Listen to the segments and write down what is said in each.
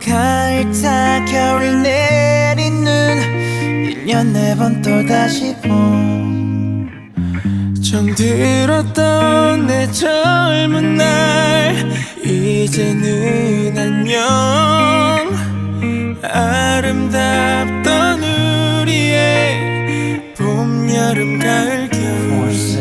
가을 타 겨울 내리는 1년 네 번 또다시 봄. 정들었던 내 젊은 날 이제는 안녕 아름답던 우리의 봄 여름 가을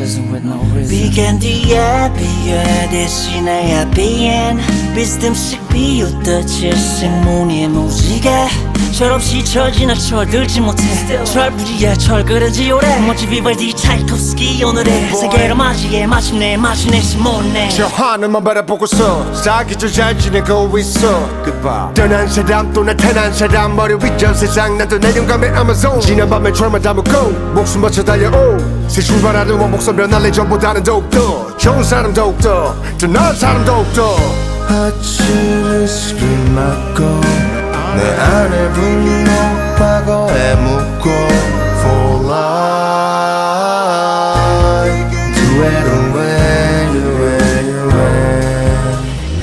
겨울 비겐 뒤에 비에 대신에 비엔 비스듬씩 비웃듯이 생문의 무지개 철없이 철 지나 철들지 못해. 철부지에 철 그려지 오래. 멋지 비발디 차이콥스키 오늘의 세계로 맞이해 마침내 마침내 시몬네. 저 하늘만 바라보고서 사기절 잘 지내고 있어. Goodbye. 떠난 사람 또 나타난 사람 머리 위저 세상 나도 내년감의 아마존. 지난 밤에 철만 담고 목숨 바쳐 달려오. 새 출발하는 원목선 변할래 전보다는 더욱더 좋은 사람 더욱더 더 나은 사람 더욱더. 아침을 스키 맞고 내 안에 분노 과거에 묻고 For life. Do it away, do it away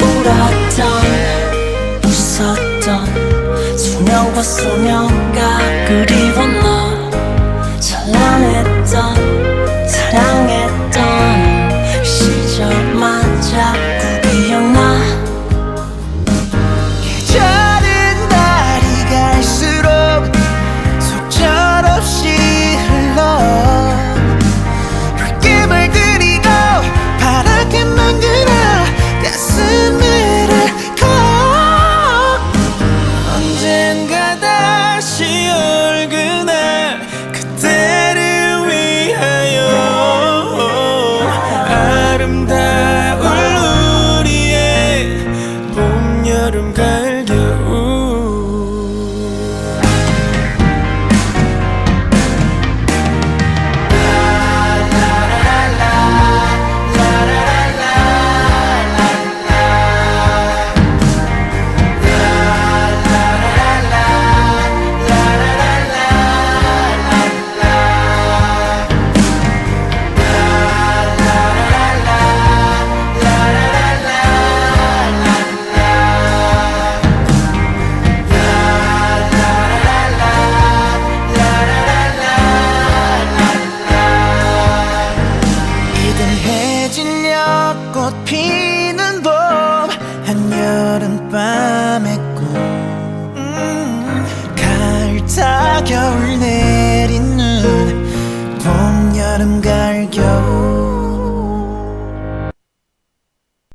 울었던 웃었던 수년과 수년가 그리워 너. 찬란했 꽃 피는 봄 한여름밤의 꿈 음, 가을 타 겨울 내리는 봄 여름 가